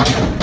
Evet,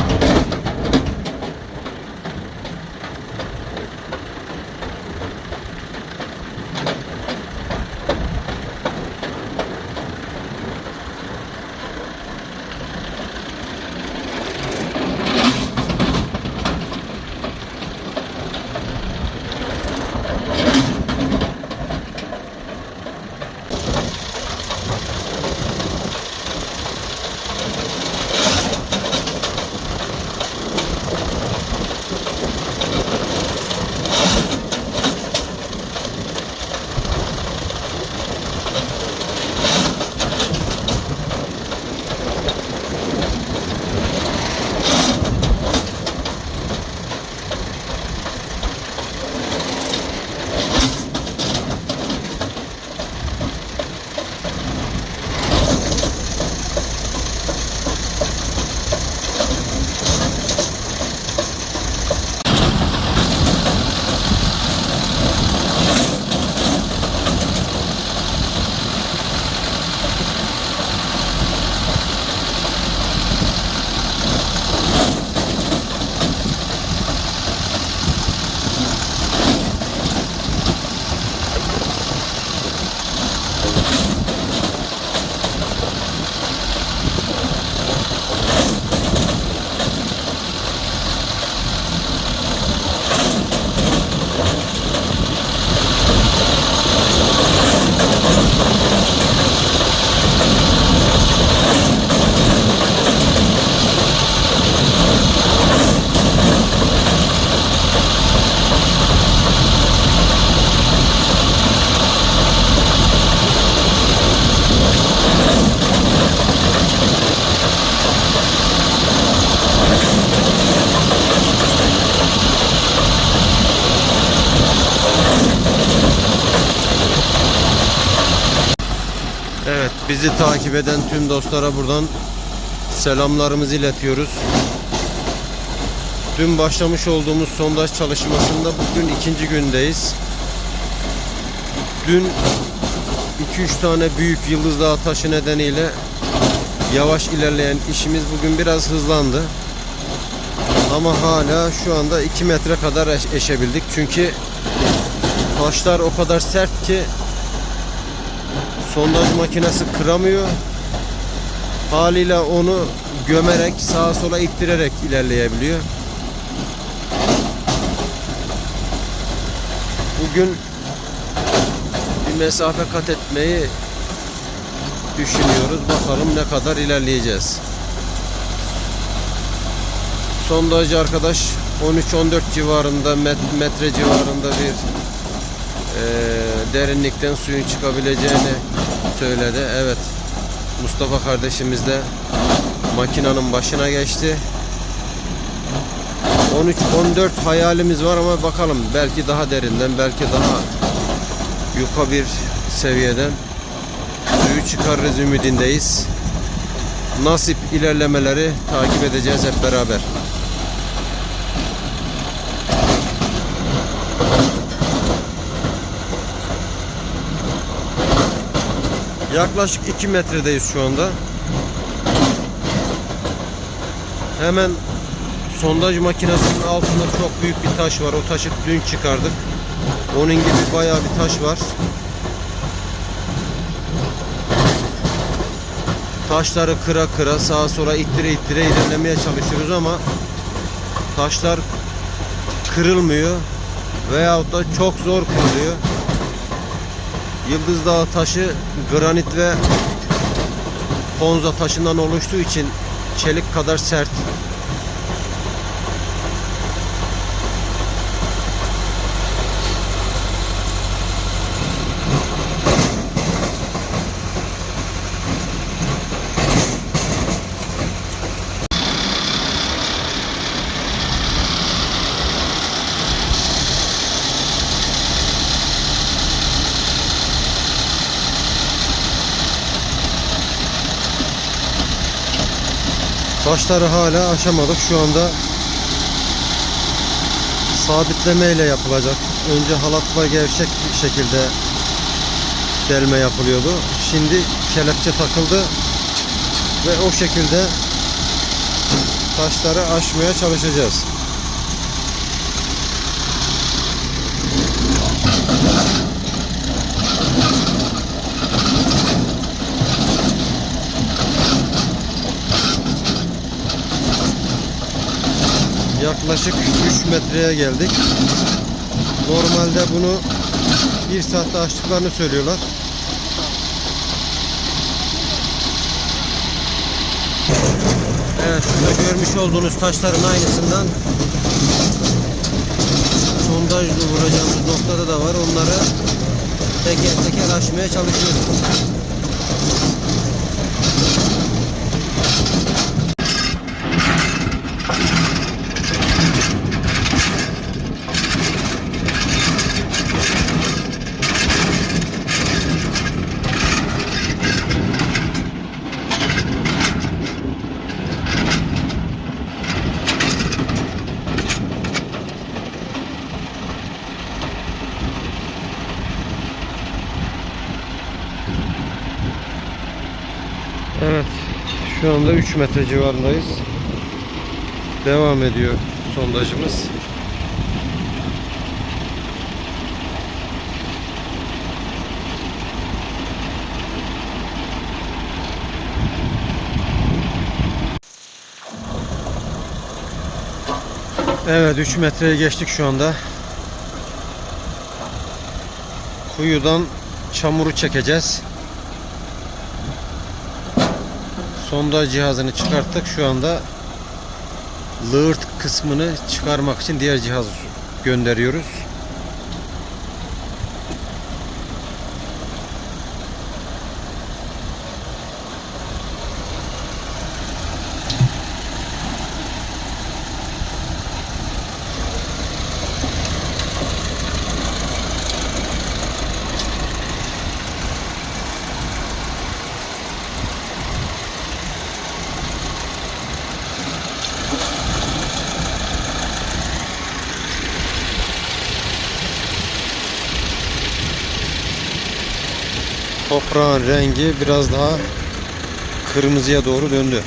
bizi takip eden tüm dostlara buradan selamlarımızı iletiyoruz. Dün başlamış olduğumuz sondaj çalışmasında bugün ikinci gündeyiz. Dün 2-3 tane büyük yıldız dağı taşı nedeniyle yavaş ilerleyen işimiz bugün biraz hızlandı. Ama hala şu anda 2 metre kadar eş- eşebildik. Çünkü taşlar o kadar sert ki sondaj makinesi kıramıyor. Haliyle onu gömerek sağa sola ittirerek ilerleyebiliyor. Bugün bir mesafe kat etmeyi düşünüyoruz. Bakalım ne kadar ilerleyeceğiz. Sondajcı arkadaş 13-14 civarında met- metre civarında bir e, derinlikten suyun çıkabileceğini söyledi. Evet. Mustafa kardeşimiz de makinanın başına geçti. 13-14 hayalimiz var ama bakalım belki daha derinden belki daha yuka bir seviyeden suyu çıkarırız ümidindeyiz. Nasip ilerlemeleri takip edeceğiz hep beraber. Yaklaşık 2 metredeyiz şu anda. Hemen sondaj makinesinin altında çok büyük bir taş var. O taşı dün çıkardık. Onun gibi bayağı bir taş var. Taşları kıra kıra sağa sola ittire ittire ilerlemeye çalışıyoruz ama taşlar kırılmıyor veyahut da çok zor kırılıyor. Yıldız Dağı taşı granit ve ponza taşından oluştuğu için çelik kadar sert. Taşları hala aşamadık. Şu anda sabitleme ile yapılacak. Önce halatla gevşek bir şekilde delme yapılıyordu. Şimdi kelepçe takıldı ve o şekilde taşları aşmaya çalışacağız. Yaklaşık 3 metreye geldik. Normalde bunu bir saatte açtıklarını söylüyorlar. Evet, şurada görmüş olduğunuz taşların aynısından sondajla vuracağımız noktada da var. Onları teker teker aşmaya çalışıyoruz. Evet, şu anda 3 metre civarındayız. Devam ediyor sondajımız. Evet 3 metreye geçtik şu anda. Kuyudan çamuru çekeceğiz. Sondaj cihazını çıkarttık. Şu anda lığırt kısmını çıkarmak için diğer cihazı gönderiyoruz. Toprağın rengi biraz daha kırmızıya doğru döndü.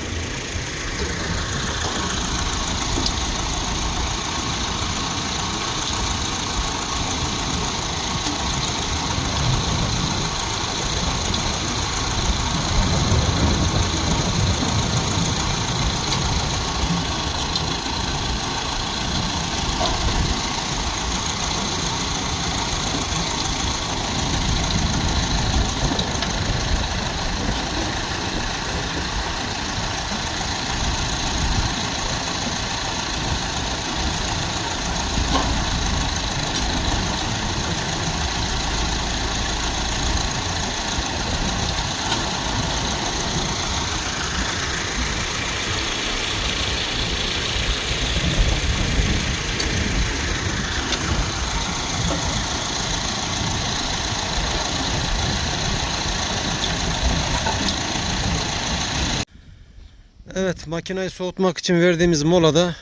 Evet makinayı soğutmak için verdiğimiz molada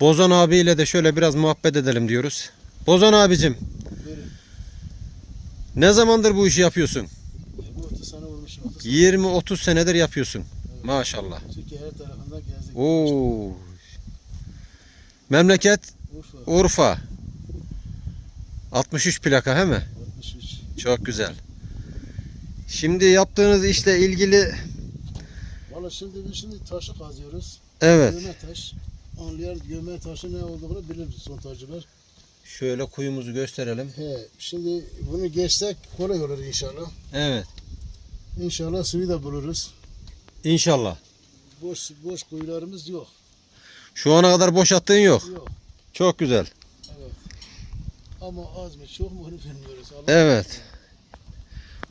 Bozan abiyle de şöyle biraz muhabbet edelim diyoruz. Bozan abicim Buyurun. ne zamandır bu işi yapıyorsun? 20-30 sene olmuş. 30 sene. 20-30 senedir yapıyorsun. Maşallah. Türkiye her tarafında gezdik. Oo. Memleket Urfa, Urfa. 63 plaka he mi? 63. Çok güzel. Şimdi yaptığınız işle ilgili Şimdi biz şimdi taşı kazıyoruz. evet Göme taş. Anlayan göme taşı ne olduğunu bilir sontajcılar. şöyle kuyumuzu gösterelim. He, şimdi bunu geçsek kolay olur inşallah. Evet. İnşallah suyu da buluruz. İnşallah. Boş boş kuyularımız yok. Şu ana kadar boş attığın yok. Yok. Çok güzel. Evet. Ama az mı çok mu onu bilmiyoruz. Allah Evet.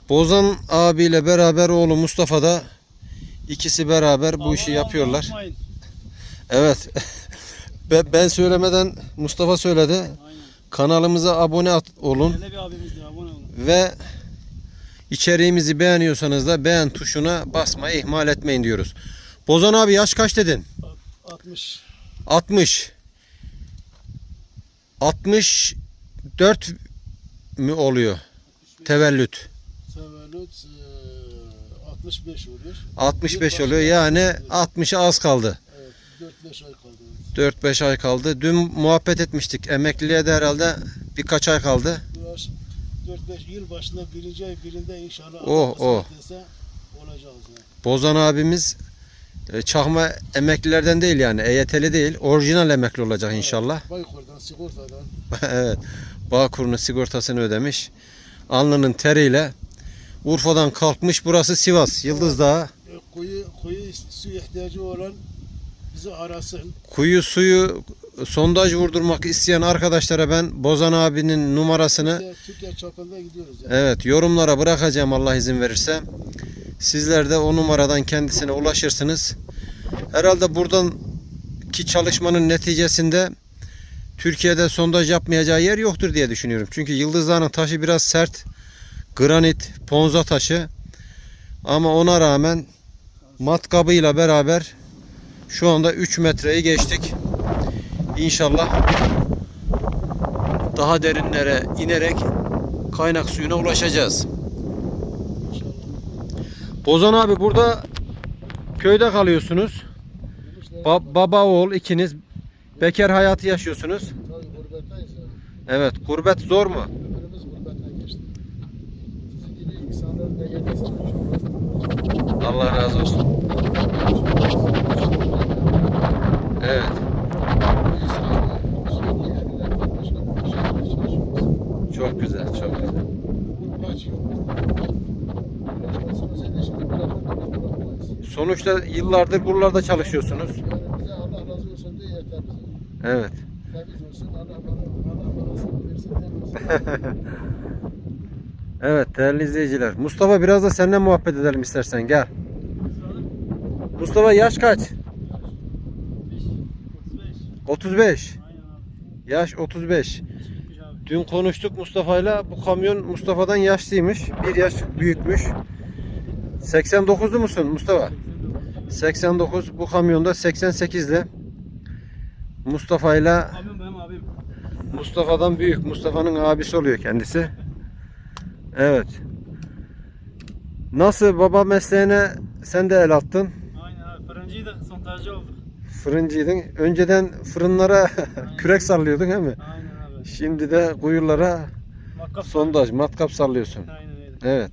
Bozan abiyle beraber oğlu Mustafa da ikisi beraber bu işi yapıyorlar. Evet. Be- Ben söylemeden Mustafa söyledi. Aynen. Kanalımıza abone at- olun bir abone ve içeriğimizi beğeniyorsanız da beğen tuşuna basmayı ihmal etmeyin diyoruz. Bozan abi yaş kaç dedin? 60. 60. 64 mü oluyor? Tevellüt. Tevellüt eee, 65 oluyor. 65 oluyor yani 60'a az kaldı. Evet. 4-5 ay kaldı. 4-5 ay kaldı. Dün muhabbet etmiştik. Emekliliğe de herhalde birkaç ay kaldı. Biraz 4-5 yıl başında birinci ay birinde inşallah Oh, oh. olacağız yani. Bozan abimiz e, çakma emeklilerden değil yani. EYT'li değil. Orijinal emekli olacak inşallah. Baykur'dan, sigortadan. evet. Bağkur'un sigortasını ödemiş. Alnının teriyle Urfa'dan kalkmış. Burası Sivas. Yıldız Dağı. e, Kuyu, kuyu su ihtiyacı olan bizi arasın. Kuyu suyu sondaj vurdurmak isteyen arkadaşlara ben Bozan abinin numarasını İşte Türkiye çapında gidiyoruz yani. Evet yorumlara bırakacağım Allah izin verirse. Sizler de o numaradan kendisine ulaşırsınız. Herhalde buradan ki çalışmanın neticesinde Türkiye'de sondaj yapmayacağı yer yoktur diye düşünüyorum. Çünkü Yıldız Dağı'nın taşı biraz sert. Granit, ponza taşı. Ama ona rağmen matkabıyla beraber şu anda 3 metreyi geçtik. İnşallah daha derinlere inerek kaynak suyuna ulaşacağız. Bozan abi burada köyde kalıyorsunuz. Ba- baba oğul ikiniz bekar hayatı yaşıyorsunuz. Evet, gurbet zor mu? Ömrümüz gurbetten geçti. Sizin gibi insanların da yetkisi çok Allah razı olsun. Evet, çok güzel, çok güzel. Sonuçta yıllardır buralarda çalışıyorsunuz. Evet. Evet değerli izleyiciler. Mustafa biraz da seninle muhabbet edelim istersen gel. Mustafa yaş kaç? 35. Yaş 35. Dün konuştuk Mustafa'yla. Bu kamyon Mustafa'dan yaşlıymış. Bir yaş büyükmüş. 89'lu musun Mustafa? 89. Bu kamyonda 88'li. Mustafa'yla. Mustafa'dan büyük. Mustafa'nın abisi oluyor kendisi. Evet. Nasıl baba mesleğine sen de el attın? Aynen abi. Fırıncıydık, sontajcı olduk. Fırıncıydın. Önceden fırınlara kürek sallıyordun değil mi? Aynen abi. Şimdi de kuyulara Makkap sondaj, matkap sallıyorsun. Aynen öyle. Evet.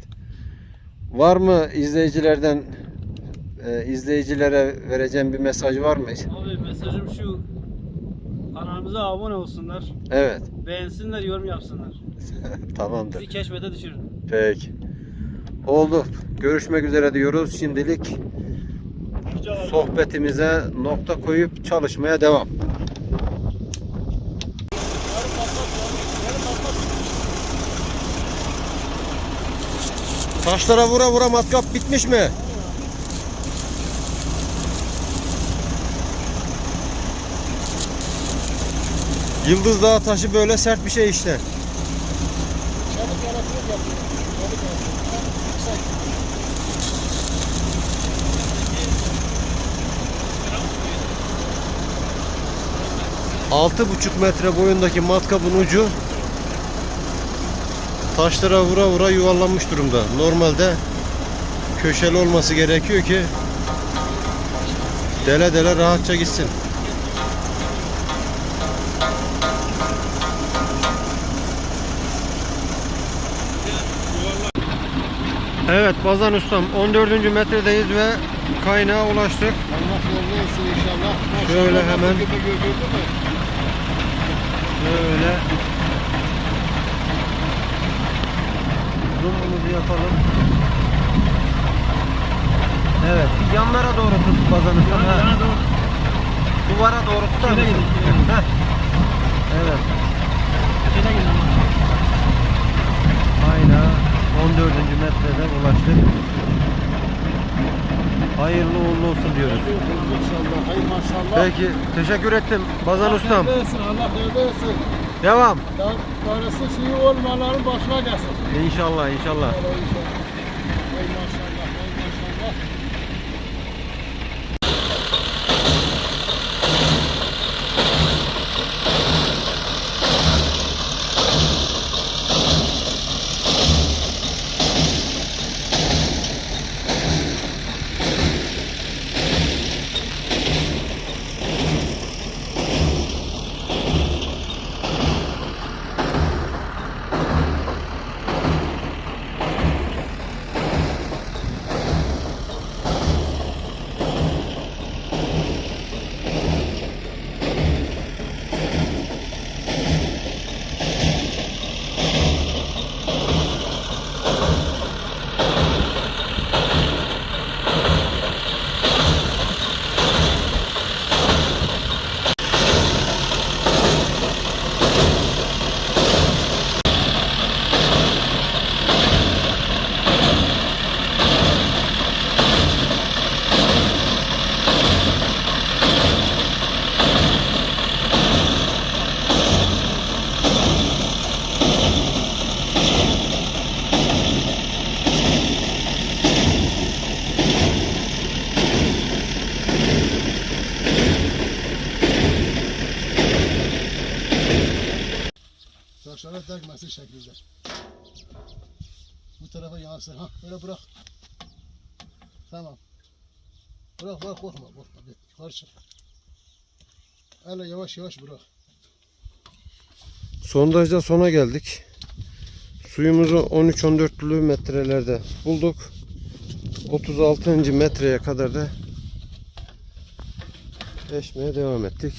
Var mı izleyicilerden e, izleyicilere vereceğim bir mesaj var mı? Abi mesajım şu. Kanalımıza abone olsunlar. Evet. Beğensinler, yorum yapsınlar. Tamamdır. Bizi keşfete düşürün. Peki. Oldu. Görüşmek üzere diyoruz. Şimdilik sohbetimize nokta koyup çalışmaya devam. Taşlara vura vura matkap bitmiş mi? Yıldız Dağı taşı böyle sert bir şey işte. 6,5 metre boyundaki matkabın ucu taşlara vura vura yuvarlanmış durumda. Normalde köşeli olması gerekiyor ki dele dele rahatça gitsin. Evet Bazan Ustam 14. metredeyiz ve kaynağa ulaştık. Allah yolunu olsun inşallah. Şöyle hemen. Böyle zoom'umuzu yapalım. Evet, bir yanlara doğru tut ha. yana doğru. Duvara doğru tutar mısın? Evet, Şöyle gidin. kaynağa 14. metrede ulaştık. Hayırlı uğurlu olsun diyoruz. İnşallah. Hay maşallah. Peki, teşekkür ettim Bazan ustam. Allah versin. Devam. Darısı suyu olmaların başına gelsin. İnşallah, inşallah. Allah inşallah. Hay maşallah, hay maşallah. aşağıya dökmesin şekilde. Bu tarafa yansın. Ha böyle bırak. Tamam. Bırak bırak korkma korkma. Bir Yukarı çık. Öyle yavaş yavaş bırak. Sondajda sona geldik. Suyumuzu 13-14'lü metrelerde bulduk. 36. metreye kadar da eşmeye devam ettik.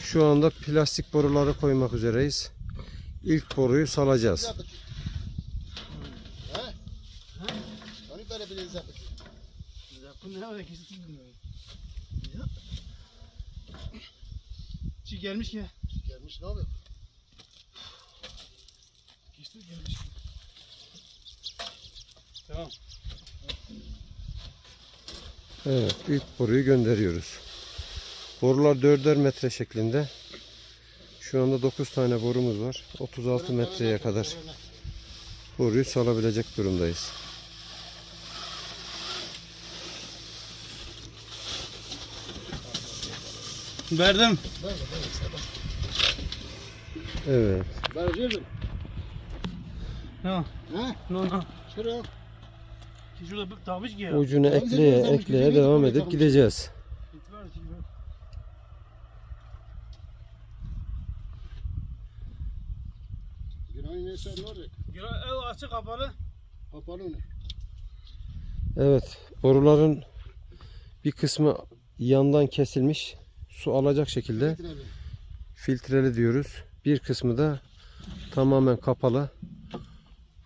Şu anda plastik boruları koymak üzereyiz. İlk boruyu salacağız. Yapık. Ha? Onu böyle bir yapık. Bu ne var ikisi bilmiyorum. Çiğ gelmiş ki. Gelmiş ne oluyor? Geçti gelmiş. Tamam. Evet, ilk boruyu gönderiyoruz. Borular 4'er metre şeklinde. Şu anda 9 tane borumuz var. 36 metreye kadar boruyu salabilecek durumdayız. Verdim. Evet. Ben girdim. No. Ha? No no. Şuraya. Ki şurada bir ki ya. Ucunu ekleye ekleye devam edip gideceğiz. Ev açık kapalı. Kapalı ne? Evet, boruların bir kısmı yandan kesilmiş. Su alacak şekilde Getirelim. filtreli diyoruz. Bir kısmı da tamamen kapalı.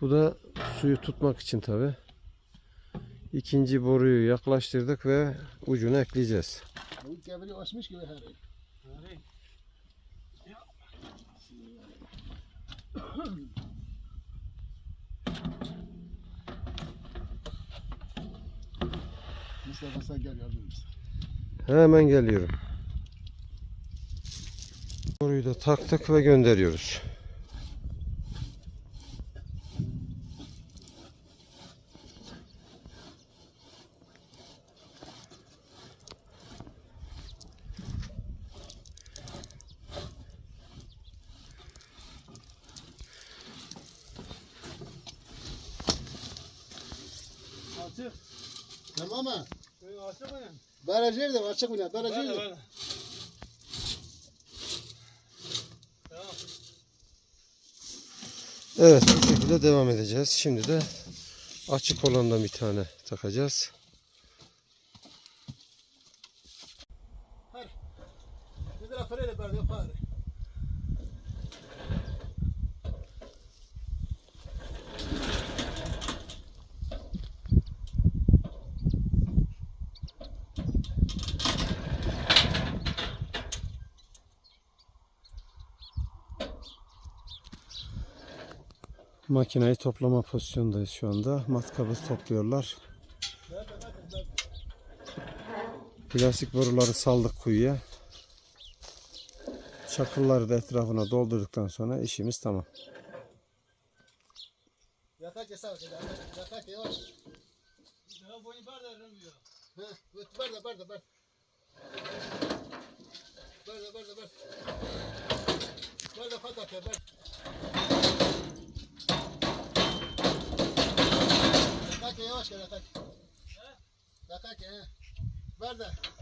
Bu da suyu tutmak için tabi. İkinci boruyu yaklaştırdık ve ucunu ekleyeceğiz. Mustafa sen gel yardım et. Hemen geliyorum. Boruyu da taktık ve gönderiyoruz. Açık. Tamam mı? Açık mı? Barajır da açık mı ne? Ver Barajır de da. ver de. Tamam. Evet bu şekilde devam edeceğiz. Şimdi de açık olandan bir tane takacağız. Bir de fare barda fare. Makineyi toplama pozisyondayız şu anda. Matkabı topluyorlar. Plastik boruları saldık kuyuya. Çakılları da etrafına doldurduktan sonra işimiz tamam. Yatak yasak. Yatak yavaş. Ya boyu barda. Yatak yavaş gel yatak. Yatak ya. Barda. Barda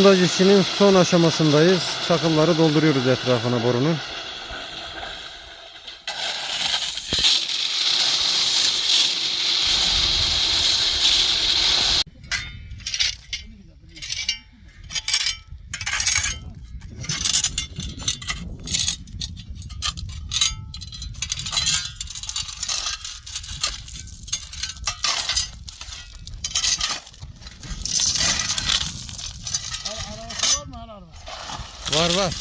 Sondaj işinin son aşamasındayız. Çakılları dolduruyoruz etrafına borunun. Var var.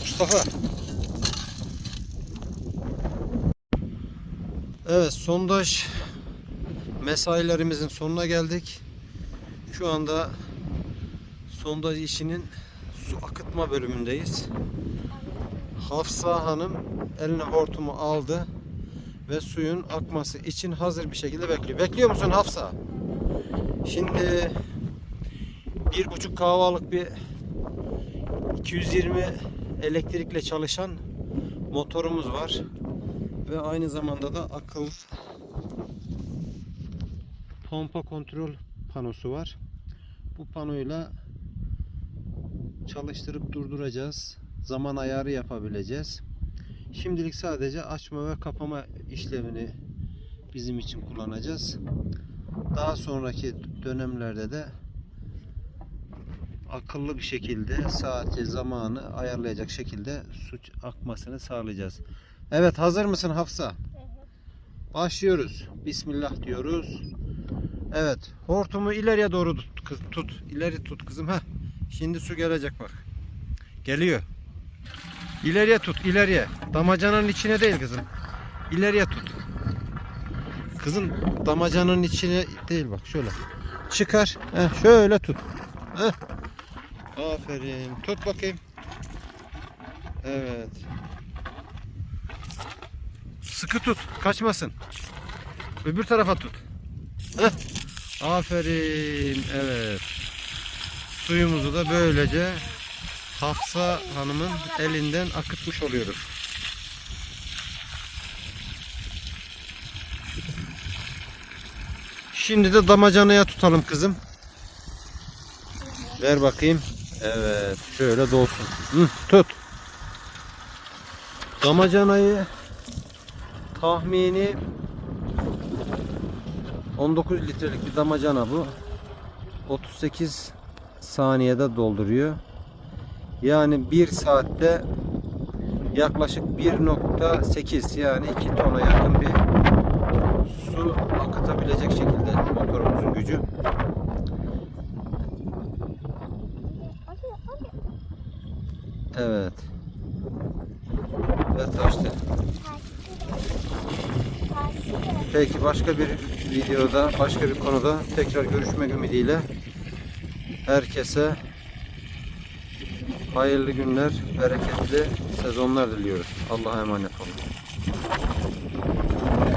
Mustafa. Evet sondaj mesailerimizin sonuna geldik. Şu anda sondaj işinin su akıtma bölümündeyiz. Hafsa Hanım eline hortumu aldı ve suyun akması için hazır bir şekilde bekliyor. Bekliyor musun Hafsa? Şimdi bir buçuk kahvalık bir 220 elektrikle çalışan motorumuz var ve aynı zamanda da akıllı pompa kontrol panosu var. Bu panoyla çalıştırıp durduracağız. Zaman ayarı yapabileceğiz. Şimdilik sadece açma ve kapama işlemini bizim için kullanacağız. Daha sonraki dönemlerde de akıllı bir şekilde saati zamanı ayarlayacak şekilde su akmasını sağlayacağız. Evet hazır mısın Hafsa? Başlıyoruz. Bismillah diyoruz. Evet. Hortumu ileriye doğru tut. Kız, tut. İleri tut kızım. Heh. Şimdi su gelecek bak. Geliyor. İleriye tut. ileriye. Damacananın içine değil kızım. İleriye tut. Kızım damacananın içine değil bak şöyle. Çıkar. Heh, şöyle tut. Heh. Aferin. Tut bakayım. Evet. Sıkı tut. Kaçmasın. Öbür tarafa tut. Heh. Aferin. Evet. Suyumuzu da böylece Hafsa Hanım'ın elinden akıtmış oluyoruz. Şimdi de damacanaya tutalım kızım. Ver bakayım. Evet. Şöyle dolsun. Hı, tut. Damacanayı tahmini 19 litrelik bir damacana bu. 38 saniyede dolduruyor. Yani 1 saatte yaklaşık 1.8 yani 2 tona yakın bir su akıtabilecek şekilde motorumuzun gücü. Evet. Ve taştı. Peki başka bir videoda, başka bir konuda tekrar görüşmek ümidiyle herkese hayırlı günler, bereketli sezonlar diliyoruz. Allah'a emanet olun.